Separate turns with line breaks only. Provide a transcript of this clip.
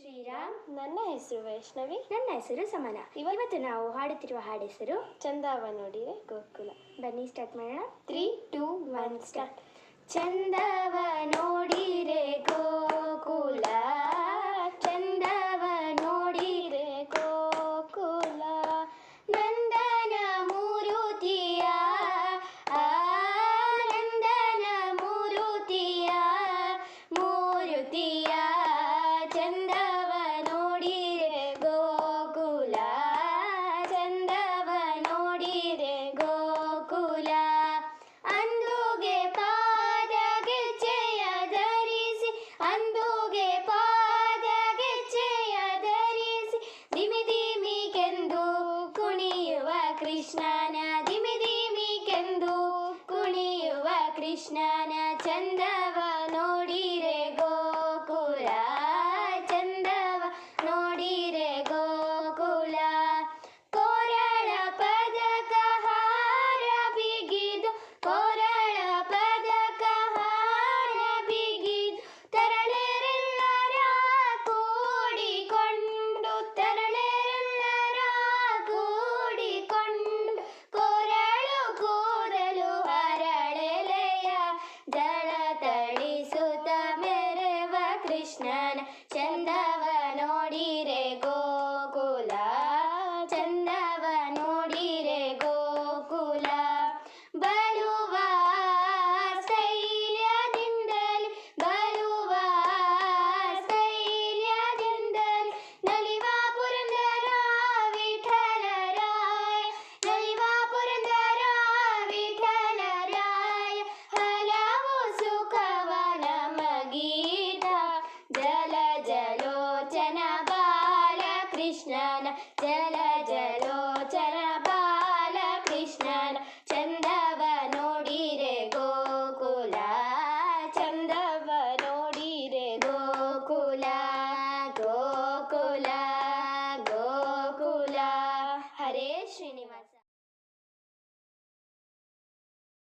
ಶ್ರೀರಾಮ್
ನನ್ನ ಹೆಸರು ವೈಷ್ಣವಿ.
ನನ್ನ ಹೆಸರು ಸಮನ. ಇವತ್ತು ನಾವು ಹಾಡುತ್ತಿರುವ ಹಾಡು ಹೆಸರು
ಚಂದವ ನೋಡಿರೆ ಗೋಕುಲ.
ಬನ್ನಿ ಸ್ಟಾರ್ಟ್ ಮಾಡೋಣ.
ತ್ರೀ ಟೂ ಒನ್ ಸ್ಟಾರ್ಟ್
ಚಂದವ ನೋಡಿರೆ ಗೋಕುಲ. ಚಂದವ ನೋಡಿರೆ ಗೋಕುಲ. ನಂದನ ಮೂರುತಿಯ. ನಂದನ ಮೂರುತಿಯ. ಮೂರುತಿಯ ಚಂದವ ಕೃಷ್ಣನ ಚಂದವ ചന്ദവ ಜಲ ಜಲೋಚರ ಬಾಲಕೃಷ್ಣನ ಚಂದವ ನೋಡಿರೆ ಗೋಕುಲ ಚಂದವ ನೋಡಿರೆ ಗೋಕುಲ ಗೋಕುಲ ಗೋಕುಲ ಹರೇ ಶ್ರೀನಿವಾಸ